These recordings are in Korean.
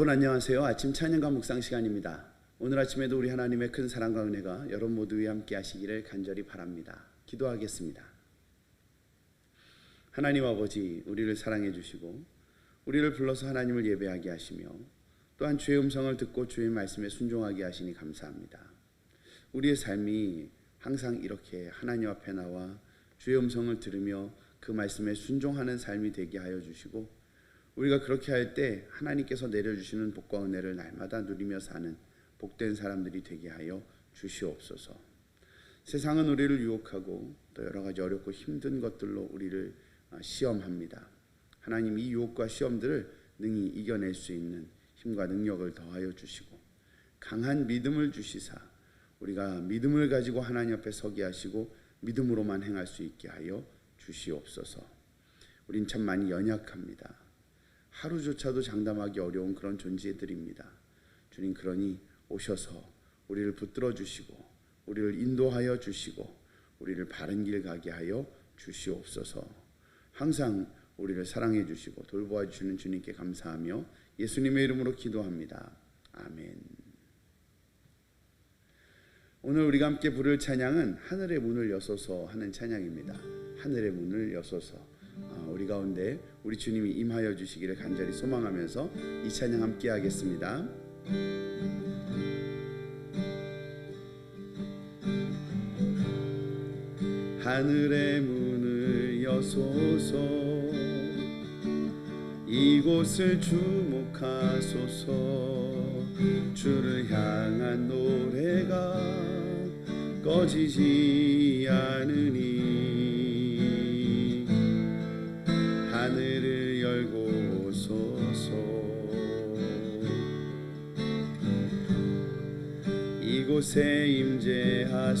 여러분 안녕하세요. 아침 찬양과 묵상 시간입니다. 오늘 아침에도 우리 하나님의 큰 사랑과 은혜가 여러분 모두에 함께 하시기를 간절히 바랍니다. 기도하겠습니다. 하나님 아버지, 우리를 사랑해 주시고 우리를 불러서 하나님을 예배하게 하시며 또한 주의 음성을 듣고 주의 말씀에 순종하게 하시니 감사합니다. 우리의 삶이 항상 이렇게 하나님 앞에 나와 주의 음성을 들으며 그 말씀에 순종하는 삶이 되게 하여 주시고 우리가 그렇게 할 때 하나님께서 내려주시는 복과 은혜를 날마다 누리며 사는 복된 사람들이 되게 하여 주시옵소서. 세상은 우리를 유혹하고 또 여러 가지 어렵고 힘든 것들로 우리를 아, 시험합니다. 하나님 이 유혹과 시험들을 능히 이겨낼 수 있는 힘과 능력을 더하여 주시고 강한 믿음을 주시사 우리가 믿음을 가지고 하나님 앞에 서게 하시고 믿음으로만 행할 수 있게 하여 주시옵소서. 우린 참 많이 연약합니다. 하루조차도 장담하기 어려운 그런 존재들입니다. 주님 그러니 오셔서 우리를 붙들어 주시고 우리를 인도하여 주시고 우리를 바른 길 가게 하여 주시옵소서. 항상 우리를 사랑해 주시고 돌보아 주시는 주님께 감사하며 예수님의 이름으로 기도합니다. 아멘. 오늘 우리가 함께 부를 찬양은 하늘의 문을 여소서 하는 찬양입니다. 하늘의 문을 여소서. 아, 우리 가운데 우리 주님이 임하여 주시기를 간절히 소망하면서 이 찬양 함께 하겠습니다. 하늘의 문을 여소서 이곳을 주목하소서 주를 향한 노래가 꺼지지 않으니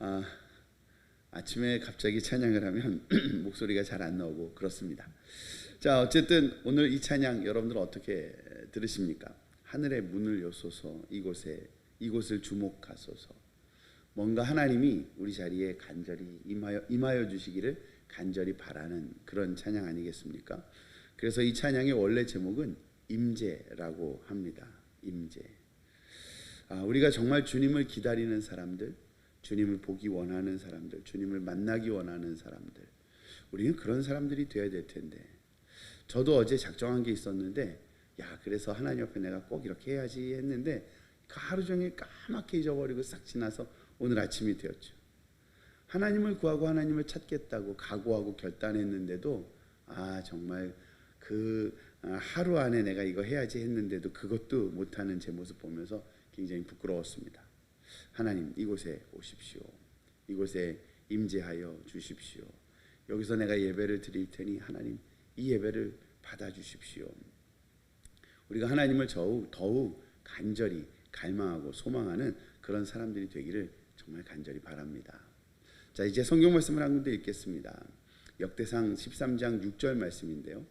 아, 아침에 갑자기 찬양을 하면 목소리가 잘 안 나오고 그렇습니다. 자, 어쨌든 오늘 이 찬양 여러분들 어떻게 들으십니까? 하늘의 문을 여소서 이곳에 이곳을 주목하소서. 뭔가 하나님이 우리 자리에 간절히 임하여 임하여 주시기를 간절히 바라는 그런 찬양 아니겠습니까? 그래서 이 찬양의 원래 제목은 임재라고 합니다. 임재. 아, 우리가 정말 주님을 기다리는 사람들, 주님을 보기 원하는 사람들, 주님을 만나기 원하는 사람들, 우리는 그런 사람들이 되어야 될 텐데. 저도 어제 작정한 게 있었는데, 야, 그래서 하나님 앞에 내가 꼭 이렇게 해야지 했는데, 그 하루 종일 까맣게 잊어버리고 싹 지나서 오늘 아침이 되었죠. 하나님을 구하고 하나님을 찾겠다고 각오하고 결단했는데도, 아, 정말 그 하루 안에 내가 이거 해야지 했는데도 그것도 못하는 제 모습 보면서 굉장히 부끄러웠습니다. 하나님 이곳에 오십시오. 이곳에 임재하여 주십시오. 여기서 내가 예배를 드릴 테니 하나님 이 예배를 받아 주십시오. 우리가 하나님을 더욱 더욱 간절히 갈망하고 소망하는 그런 사람들이 되기를 정말 간절히 바랍니다. 자, 이제 성경 말씀을 한 군데 읽겠습니다. 역대상 13장 6절 말씀인데요.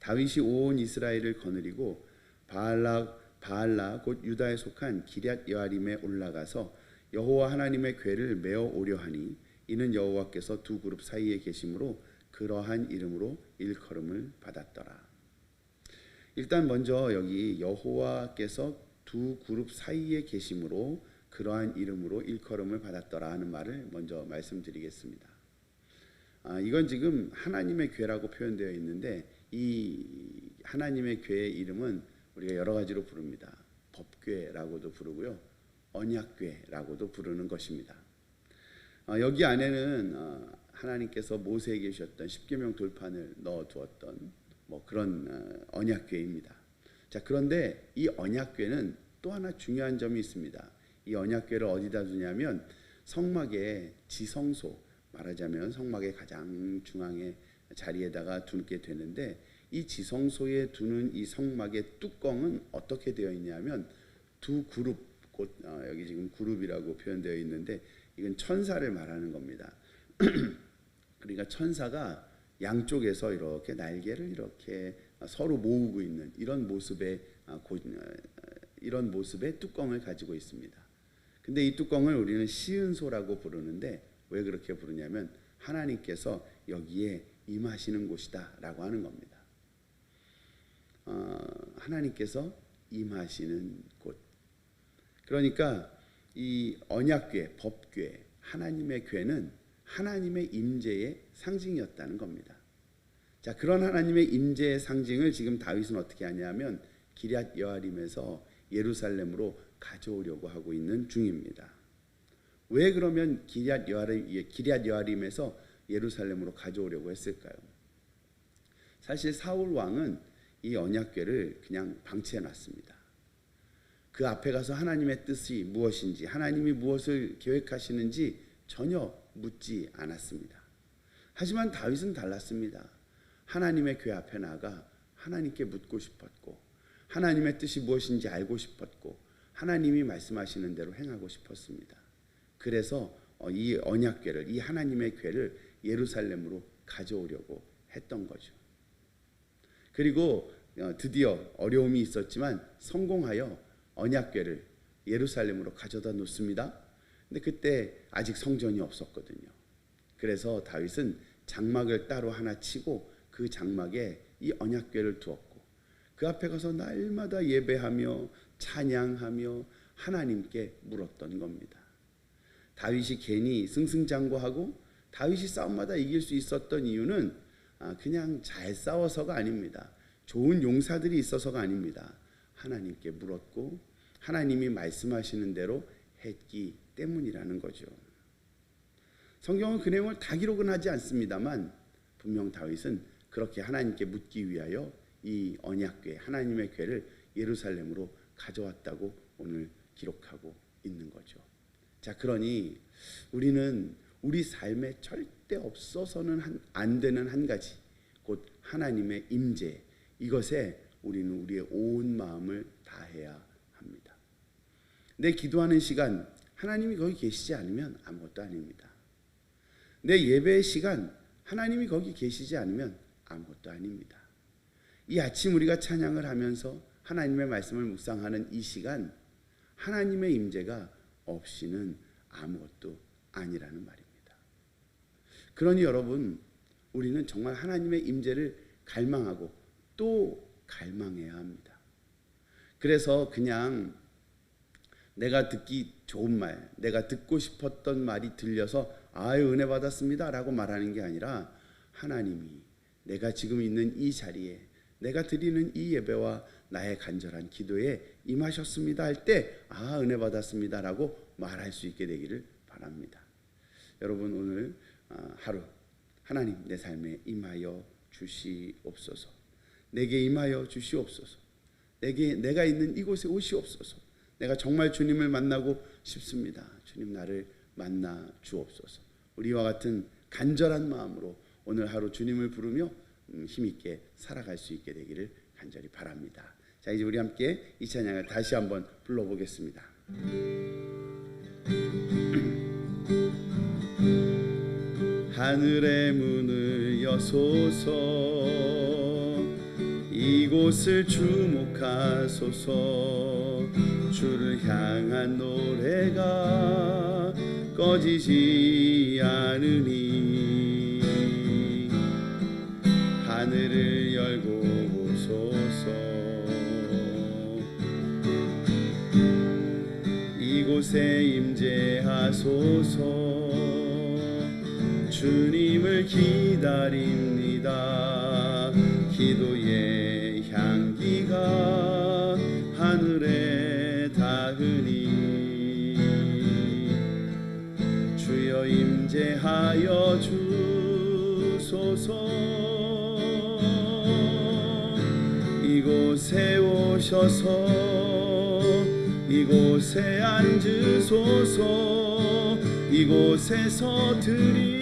다윗이 온 이스라엘을 거느리고 바알락 바알라 곧 유다에 속한 기럇 여아림에 올라가서 여호와 하나님의 궤를 메어 오려 하니 이는 여호와께서 두 그룹 사이에 계심으로 그러한 이름으로 일컬음을 받았더라. 일단 먼저 여기 여호와께서 두 그룹 사이에 계심으로 그러한 이름으로 일컬음을 받았더라 하는 말을 먼저 말씀드리겠습니다. 아, 이건 지금 하나님의 궤라고 표현되어 있는데 이 하나님의 궤의 이름은 우리가 여러 가지로 부릅니다. 법궤라고도 부르고요. 언약궤라고도 부르는 것입니다. 아, 여기 안에는 아, 하나님께서 모세에게 주셨던 십계명 돌판을 넣어 두었던 뭐 그런 어, 언약궤입니다. 자, 그런데 이 언약궤는 또 하나 중요한 점이 있습니다. 이 언약궤를 어디다 두냐면 성막의 지성소 말하자면 성막의 가장 중앙의 자리에다가 두게 되는데 이 지성소에 두는 이 성막의 뚜껑은 어떻게 되어 있냐면 두 그룹 곧 어, 여기 지금 그룹이라고 표현되어 있는데 이건 천사를 말하는 겁니다. 그러니까 천사가 양쪽에서 이렇게 날개를 이렇게 서로 모으고 있는 이런 모습의 아, 어, 이런 모습의 뚜껑을 가지고 있습니다. 근데 이 뚜껑을 우리는 시은소라고 부르는데 왜 그렇게 부르냐면 하나님께서 여기에 임하시는 곳이다라고 하는 겁니다. 어, 하나님께서 임하시는 곳. 그러니까 이 언약궤, 법궤, 하나님의 궤는 하나님의 임재의 상징이었다는 겁니다. 자, 그런 하나님의 임재의 상징을 지금 다윗은 어떻게 하냐면 기럇 여아림에서 예루살렘으로 가져오려고 하고 있는 중입니다. 왜 그러면 기럇 여아림 기럇 여아림에서 예루살렘으로 가져오려고 했을까요? 사실 사울 왕은 이 언약궤를 그냥 방치해 놨습니다. 그 앞에 가서 하나님의 뜻이 무엇인지, 하나님이 무엇을 계획하시는지 전혀 묻지 않았습니다. 하지만 다윗은 달랐습니다. 하나님의 궤 앞에 나가 하나님께 묻고 싶었고, 하나님의 뜻이 무엇인지 알고 싶었고, 하나님이 말씀하시는 대로 행하고 싶었습니다. 그래서 어, 이 언약궤를, 이 하나님의 궤를 예루살렘으로 가져오려고 했던 거죠. 그리고 어, 드디어 어려움이 있었지만 성공하여 언약궤를 예루살렘으로 가져다 놓습니다. 근데 그때 아직 성전이 없었거든요. 그래서 다윗은 장막을 따로 하나 치고 그 장막에 이 언약궤를 두었고 그 앞에 가서 날마다 예배하며 찬양하며 하나님께 물었던 겁니다. 다윗이 괜히 승승장구하고 다윗이 싸움마다 이길 수 있었던 이유는 아, 그냥 잘 싸워서가 아닙니다. 좋은 용사들이 있어서가 아닙니다. 하나님께 물었고 하나님이 말씀하시는 대로 했기 때문이라는 거죠. 성경은 그 내용을 다 기록은 하지 않습니다만 분명 다윗은 그렇게 하나님께 묻기 위하여 이 언약궤 하나님의 궤를 예루살렘으로 가져왔다고 오늘 기록하고 있는 거죠. 자, 그러니 우리는 우리 삶에 절대 없어서는 안 되는 한 가지 곧 하나님의 임재 이것에 우리는 우리의 온 마음을 다해야 합니다. 내 기도하는 시간 하나님이 거기 계시지 않으면 아무것도 아닙니다. 내 예배의 시간 하나님이 거기 계시지 않으면 아무것도 아닙니다. 이 아침 우리가 찬양을 하면서 하나님의 말씀을 묵상하는 이 시간 하나님의 임재가 없이는 아무것도 아니라는 말입니다. 그러니 여러분 우리는 정말 하나님의 임재를 갈망하고 또 갈망해야 합니다. 그래서 그냥 내가 듣기 좋은 말, 내가 듣고 싶었던 말이 들려서 아유 은혜 받았습니다라고 말하는 게 아니라 하나님이 내가 지금 있는 이 자리에 내가 드리는 이 예배와 나의 간절한 기도에 임하셨습니다 할 때 아 은혜 받았습니다라고 말할 수 있게 되기를 바랍니다. 여러분 오늘 아, 하루 하나님 내 삶에 임하여 주시옵소서. 내게 임하여 주시옵소서. 내게 내가 있는 이곳에 오시옵소서. 내가 정말 주님을 만나고 싶습니다. 주님 나를 만나 주옵소서. 우리와 같은 간절한 마음으로 오늘 하루 주님을 부르며 음, 힘있게 살아갈 수 있게 되기를 간절히 바랍니다. 자 이제 우리 함께 이 찬양을 다시 한번 불러보겠습니다. 하늘의 문을 여소서. 이곳을 주목하소서. 주를 향한 노래가 꺼지지 않으니 기다립니다. 기도의 향기가 하늘에 닿으니 주여 임재하여 주소서. 이곳에 오셔서 이곳에 앉으소서. 이곳에서 드리는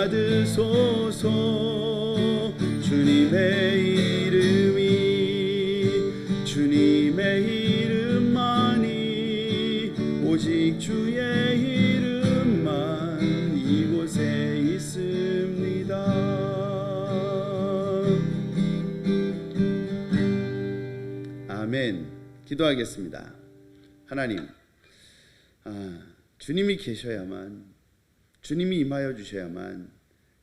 받으소서 주님의 이름이 주님의 이름만이 오직 주의 이름만 이곳에 있습니다. 아멘. 기도하겠습니다. 하나님, 아, 주님이 계셔야만, 주님이 임하여 주셔야만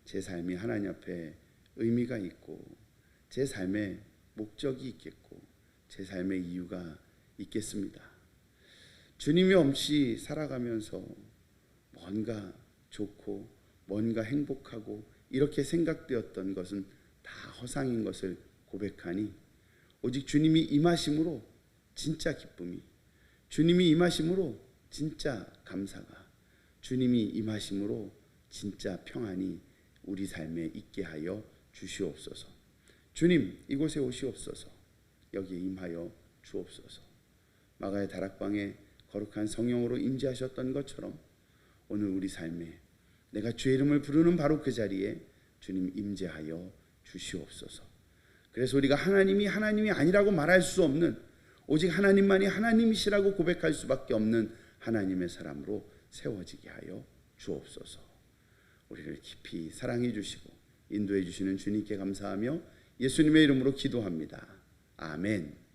제 삶이 하나님 앞에 의미가 있고, 제 삶에 목적이 있겠고, 제 삶의 이유가 있겠습니다. 주님이 없이 살아가면서 뭔가 좋고, 뭔가 행복하고, 이렇게 생각되었던 것은 다 허상인 것을 고백하니, 오직 주님이 임하심으로 진짜 기쁨이 주님이 임하심으로 진짜 감사가 주님이 임하심으로 진짜 평안이 우리 삶에 있게 하여 주시옵소서. 주님 이곳에 오시옵소서. 여기에 임하여 주옵소서. 마가의 다락방에 거룩한 성령으로 임재하셨던 것처럼 오늘 우리 삶에 내가 주의 이름을 부르는 바로 그 자리에 주님 임재하여 주시옵소서. 그래서 우리가 하나님이 하나님이 아니라고 말할 수 없는 오직 하나님만이 하나님이시라고 고백할 수밖에 없는 하나님의 사람으로 세워지게 하여 주옵소서. 우리를 깊이 사랑해 주시고 인도해 주시는 주님께 감사하며 예수님의 이름으로 기도합니다. 아멘.